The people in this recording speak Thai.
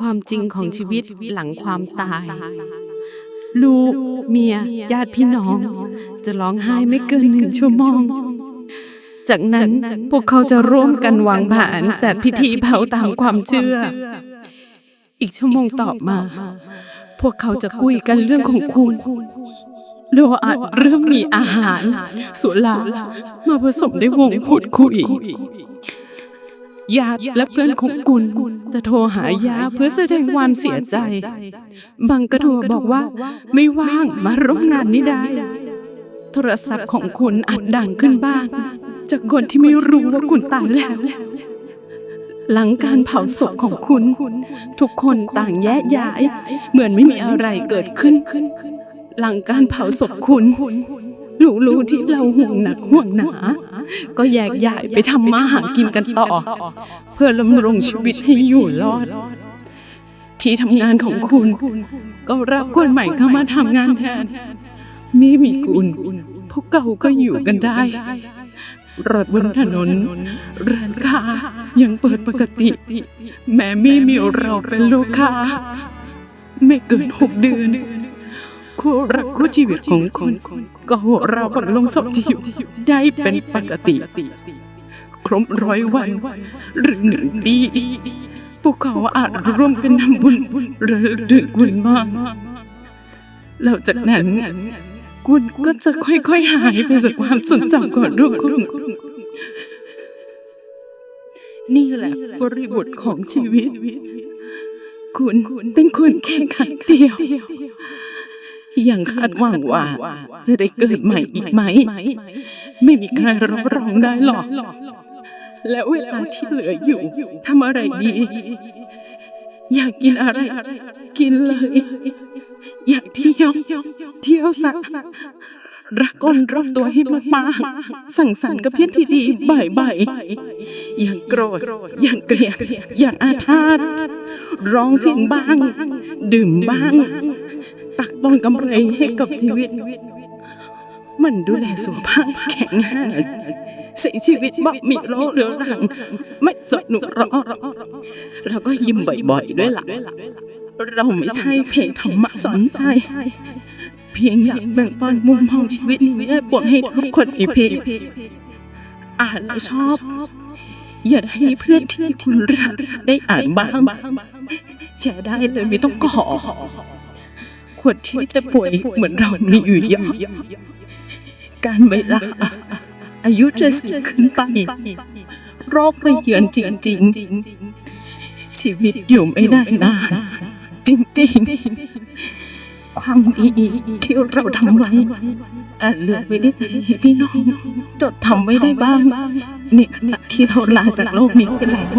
ความจริงของชีวิตหลังความตาย ลูกเมียญาติพี่น้อง จะร้องไห้ไม่เกินหนึ่งชั่วโมง จากนั้นพวกเขาจะร่วมกันวางแผนจัดพิธีเผาตามความเชื่อ อีกชั่วโมงต่อมา พวกเขาจะคุยกันเรื่องของคุณโดยอาจเริ่มมีอาหาร สุรามาผสมในวงพูดคุย ญาติและเพื่อนของคุณจะโทรหายาเพื่อแสดงความเสียใจบางกระโทรบอกว่าไม่ว่างมาร่วมงานนี้ได้ โทรศัพท์ของคุณอาจดังขึ้นบ้าง จากคนที่ไม่รู้ว่าคุณตายแล้ว หลังการเผาศพของคุณ ทุกคนต่างแยกย้าย เหมือนไม่มีอะไรเกิดขึ้น หลังการเผาศพคุณ รู้ๆที่เราห่วงหนักห่วงหนา ก็แยกย้ายไปทำมาหากินกันต่อ เพื่อดำรงชีวิตให้อยู่รอด ที่ทำงานของคุณ ก็รับคนใหม่เข้ามาทำงานแทนมีมีคุณพวกเก่าก็อยู่กันได้รถบนถนนร้านค้ายังเปิดปกติ แม้มีมีเราเป็นลูกค้า ไม่เกินหกเดือน คู่ชีวิตของคุณ ก็หัวเราบนลงศพที่อยู่ได้เป็นปกติ ครบร้อยวัน หรือหนึ่งปีพวกเขาอาจร่วมกันทำบุญหรือถึงคุณมากแล้วจากนั้นคุณก็จะค่อยๆหายไปจากความทรงจำของลูกคุณนี่แหละบริบทของชีวิต คุณเป็นคนแค่ครั้งเดียว ยังคาดหวังว่า จะได้เกิดใหม่อีกไหม ไม่มีใครรับรองได้หรอก และเวลาที่เหลืออยู่ทำอะไรดี อยากกินอะไร กินเลย อยากเที่ยวเที่ยวสักรักคนรอบตัวให้มากๆ สั่งสรรค์กับเพื่อนที่ดีบ่อยๆอย่างโกรธ อย่างเกลียด อย่างอาฆาต ร้องเพลงบ้าง ดื่มบ้าง ตักตอนกำไรให้กับชีวิต มันดูแลสุขภาพแข็งแรงใส่ชีวิตบ่มีโรคเรื้อรัง ไม่สนุกหรอกแล้วก็ยิ้มบ่อยๆด้วยล่ะเราไม่ใช่เพจธรรมะสอนใจเพียงอยากแบ่งปันมุมมองชีวิตนี้ให้ปวงให้ทุกคนอีพีอ่านแล้วชอบ อย่าให้เพื่อนที่คุณรักได้อ่านบ้างแชร์ได้เลยไม่ต้องขอ ควรที่จะป่วยเหมือนเรามีอยู่เยอะการเวลาอายุจะสิบขึ้นไปโรคไปเยือนจริงๆ ชีวิตอยู่ไม่ได้นาน จริงๆ ความดีที่เราทำไว้อาจเหลือไว้ได้ใจให้พี่น้อง จดทำไว้ได้บ้างในขณะที่เราลาจากโลกนี้ไปแล้ว